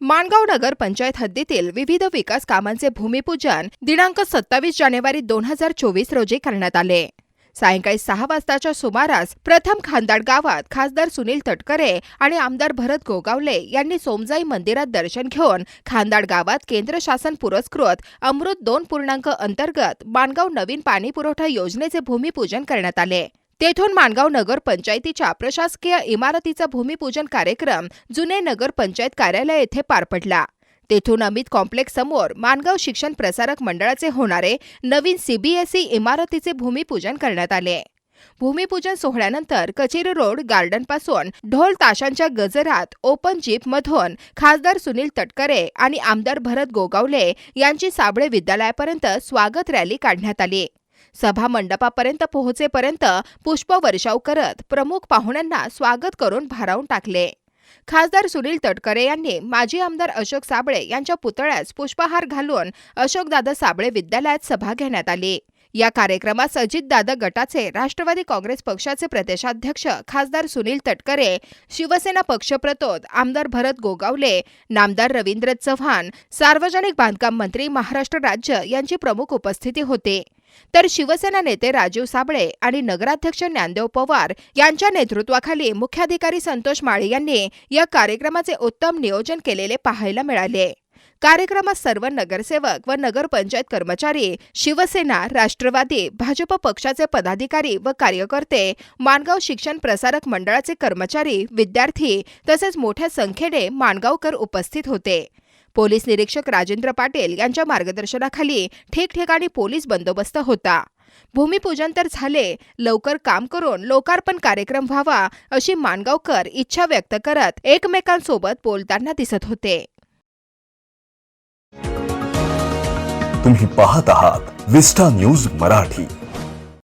माणगाव नगर पंचायत हद्दीतील विविध विकास कामांचे भूमिपूजन दिनांक सत्तावीस जानेवारी दोन हजार चोवीस रोजी करण्यात आले. सायंकाळी सहा वाजताच्या सुमारास प्रथम खांदाड गावात खासदार सुनील तटकरे आणि आमदार भरत गोगावले यांनी सोमजाई मंदिरात दर्शन घेऊन खांदाड गावात केंद्र शासन पुरस्कृत अमृत दोन पूर्णांक अंतर्गत माणगाव नवीन पाणी पुरवठा योजनेचे भूमिपूजन करण्यात आले. तेथून माणगाव नगर पंचायतीच्या प्रशासकीय इमारतीचा भूमिपूजन कार्यक्रम जुने नगर पंचायत कार्यालय येथे पार पडला. तेथून अमित कॉम्प्लेक्स समोर माणगाव शिक्षण प्रसारक मंडळाचे होणारे नवीन सीबीएसई इमारतीचे भूमिपूजन करण्यात आले. भूमिपूजन सोहळ्यानंतर कचेरी रोड गार्डनपासून ढोल ताशांच्या गजरात ओपन जीप मधून खासदार सुनील तटकरे आणि आमदार भरत गोगावले यांची साबळे विद्यालयापर्यंत स्वागत रॅली काढण्यात आली. सभा मंडपापर्यंत पोहोचेपर्यंत पुष्पवर्षाव करत प्रमुख पाहुण्यांना स्वागत करून भारावून टाकले. खासदार सुनील तटकरे यांनी माजी आमदार अशोक साबळे यांच्या पुतळ्यास पुष्पहार घालून अशोकदादा साबळे विद्यालयात सभा घेण्यात आली. या कार्यक्रमात अजितदादा गटाचे राष्ट्रवादी काँग्रेस पक्षाचे प्रदेशाध्यक्ष खासदार सुनील तटकरे शिवसेना पक्षप्रतोद आमदार भरत गोगावले नामदार रवींद्र चव्हाण सार्वजनिक बांधकाम मंत्री महाराष्ट्र राज्य यांची प्रमुख उपस्थिती होती. तर शिवसेना नेते राजीव साबळे आणि नगराध्यक्ष ज्ञानदेव पवार यांच्या नेतृत्वाखाली मुख्याधिकारी संतोष माळी यांनी या कार्यक्रमाचे उत्तम नियोजन केलेले पाहायला मिळाले. कार्यक्रमात सर्व नगरसेवक व नगरपंचायत कर्मचारी शिवसेना राष्ट्रवादी भाजप पक्षाचे पदाधिकारी व कार्यकर्ते माणगाव शिक्षण प्रसारक मंडळाचे कर्मचारी विद्यार्थी तसेच मोठ्या संख्येने माणगावकर उपस्थित होते. पोलीस निरीक्षक राजेंद्र पाटील यांच्या मार्गदर्शनाखाली ठिकठिकाणी पोलीस बंदोबस्त होता. भूमिपूजन तर झाले लवकर काम करून लोकार्पण कार्यक्रम व्हावा अशी मानगावकर इच्छा व्यक्त करत एकमेकांसोबत बोलताना दिसत होते. तुम्ही पाहत आहात विस्टा न्यूज मराठी.